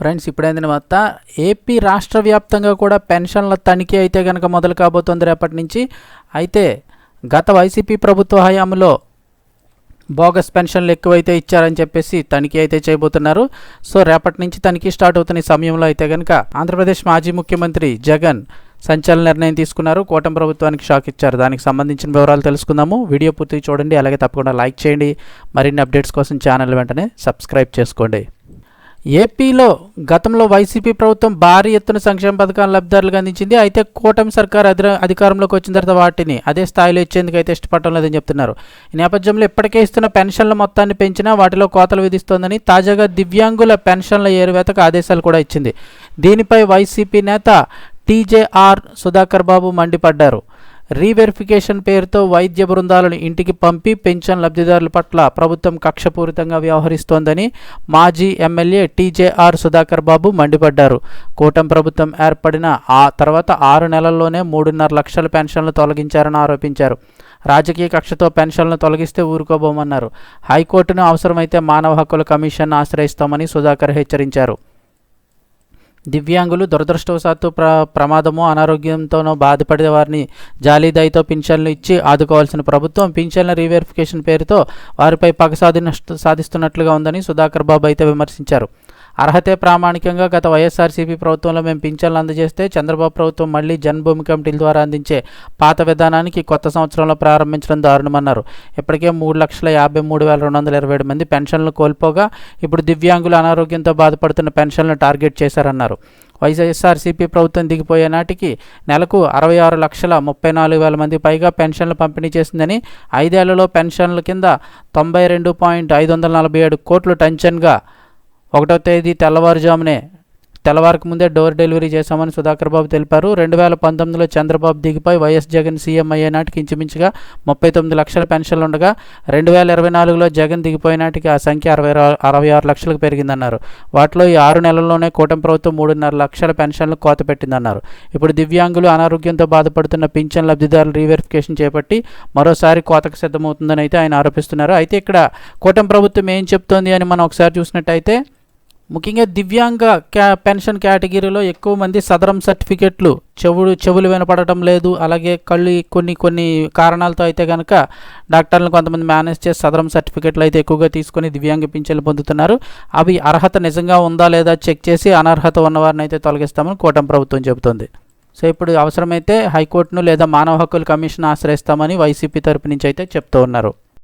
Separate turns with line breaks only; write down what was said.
Friends ఇప్పుడైంది వార్త. AP రాష్ట్ర వ్యాప్తంగా కూడా పెన్షన్ల తనిఖీ అయితే కనుక మొదలు కాబోతోంది రేపటి నుంచి. అయితే గత వైసీపీ ప్రభుత్వ హయాంలో బోగస్ పెన్షన్లు ఎక్కువైతే ఇచ్చారని చెప్పేసి తనిఖీ అయితే చేయబోతున్నారు. సో రేపటి నుంచి తనిఖీ స్టార్ట్ అవుతున్న సమయంలో అయితే కనుక ఆంధ్రప్రదేశ్ మాజీ ముఖ్యమంత్రి జగన్ సంచలన నిర్ణయం తీసుకున్నారు. కూటమి ప్రభుత్వానికి షాక్ ఇచ్చారు. దానికి సంబంధించిన వివరాలు తెలుసుకుందాము. వీడియో పూర్తి చూడండి. అలాగే తప్పకుండా లైక్ చేయండి. మరిన్ని అప్డేట్స్ కోసం ఛానల్ వెంటనే సబ్స్క్రైబ్ చేసుకోండి. ఏపీలో గతంలో వైసీపీ ప్రభుత్వం భారీ ఎత్తున సంక్షేమ పథకాల లబ్ధిదారులకు అందించింది. అయితే కూటమి సర్కార్ అధి అధికారంలోకి వచ్చిన తర్వాత వాటిని అదే స్థాయిలో ఇచ్చేందుకు అయితే ఇష్టపడటం లేదని చెప్తున్నారు. ఈ నేపథ్యంలో ఇప్పటికే ఇస్తున్న పెన్షన్ల మొత్తాన్ని పెంచినా వాటిలో కోతలు విధిస్తోందని తాజాగా దివ్యాంగుల పెన్షన్ల ఏరువేతకు ఆదేశాలు కూడా ఇచ్చింది. దీనిపై వైసీపీ నేత టీజేఆర్ సుధాకర్ బాబు మండిపడ్డారు. రీవెరిఫికేషన్ పేరుతో వైద్య బృందాలను ఇంటికి పంపి పెన్షన్ లబ్ధిదారుల పట్ల ప్రభుత్వం కక్షపూరితంగా వ్యవహరిస్తోందని మాజీ ఎమ్మెల్యే టీజేఆర్ సుధాకర్ బాబు మండిపడ్డారు. కూటమి ప్రభుత్వం ఏర్పడిన ఆ తర్వాత ఆరు నెలల్లోనే మూడున్నర లక్షల పెన్షన్లు తొలగించారని ఆరోపించారు. రాజకీయ కక్షతో పెన్షన్లను తొలగిస్తే ఊరుకోబోమన్నారు. హైకోర్టును అవసరమైతే మానవ హక్కుల కమిషన్ ఆశ్రయిస్తామని సుధాకర్ హెచ్చరించారు. దివ్యాంగులు దురదృష్టవశాత్తు ప్ర ప్రమాదమో అనారోగ్యంతోనో బాధపడే వారిని జాలీదయతో పింఛన్లు ఇచ్చి ఆదుకోవాల్సిన ప్రభుత్వం పింఛన్ల రీవెరిఫికేషన్ పేరుతో వారిపై పగ సాధి సాధిస్తున్నట్లుగా ఉందని సుధాకర్ బాబు అయితే విమర్శించారు. అర్హతే ప్రామాణికంగా గత వైఎస్ఆర్సీపీ ప్రభుత్వంలో మేము పింఛన్లు అందజేస్తే చంద్రబాబు ప్రభుత్వం మళ్ళీ జన్మభూమి కమిటీల ద్వారా అందించే పాత విధానానికి కొత్త సంవత్సరంలో ప్రారంభించడం దారుణమన్నారు. ఇప్పటికే మూడు లక్షల యాభై మూడు వేల రెండు వందల ఇరవై ఏడు మంది పెన్షన్లు కోల్పోగా ఇప్పుడు దివ్యాంగులు అనారోగ్యంతో బాధపడుతున్న పెన్షన్లను టార్గెట్ చేశారన్నారు. వైఎస్ఆర్సీపీ ప్రభుత్వం దిగిపోయే నాటికి నెలకు అరవై ఆరు లక్షల ముప్పై నాలుగు వేల మంది పైగా పెన్షన్లు పంపిణీ చేసిందని ఐదేళ్ళలో పెన్షన్ల కింద తొంభై రెండు పాయింట్ ఐదు వందల నలభై ఏడు కోట్లు టెన్షన్గా ఒకటో తేదీ తెల్లవారుజామునే. తెల్లవారికి ముందే డోర్ డెలివరీ చేశామని సుధాకర్ బాబు తెలిపారు. రెండు వేల పంతొమ్మిదిలో చంద్రబాబు దిగిపోయి వైఎస్ జగన్ సీఎం అయ్యే నాటికి ఇంచుమించుగా ముప్పై తొమ్మిది లక్షల పెన్షన్లు ఉండగా రెండు వేల ఇరవై నాలుగులో జగన్ దిగిపోయే నాటికి ఆ సంఖ్య అరవై అరవై ఆరు లక్షలకు పెరిగిందన్నారు. వాటిలో ఈ ఆరు నెలల్లోనే కూటమి ప్రభుత్వం మూడున్నర లక్షల పెన్షన్లు కోత పెట్టిందన్నారు. ఇప్పుడు దివ్యాంగులు అనారోగ్యంతో బాధపడుతున్న పింఛన్ లబ్ధిదారులు రీవెరిఫికేషన్ చేపట్టి మరోసారి కోతకు సిద్ధమవుతుందని అయితే ఆయన ఆరోపిస్తున్నారు. అయితే ఇక్కడ కూటమి ప్రభుత్వం ఏం చెప్తోంది అని మనం ఒకసారి చూసినట్టయితే ముఖ్యంగా దివ్యాంగ క్యా పెన్షన్ కేటగిరీలో ఎక్కువ మంది సదరం సర్టిఫికెట్లు చెవుడు చెవులు వినపడటం లేదు. అలాగే కళ్ళు కొన్ని కొన్ని కారణాలతో అయితే కనుక డాక్టర్లు కొంతమంది మేనేజ్ చేసి సదరం సర్టిఫికెట్లు అయితే ఎక్కువగా తీసుకొని దివ్యాంగ పింఛన్లు పొందుతున్నారు. అవి అర్హత నిజంగా ఉందా లేదా చెక్ చేసి అనర్హత ఉన్నవారిని అయితే తొలగిస్తామని కూటమి ప్రభుత్వం చెబుతోంది. సో ఇప్పుడు అవసరమైతే హైకోర్టును లేదా మానవ హక్కుల కమిషన్ ఆశ్రయిస్తామని వైసీపీ తరపు నుంచి అయితే చెప్తూ ఉన్నారు.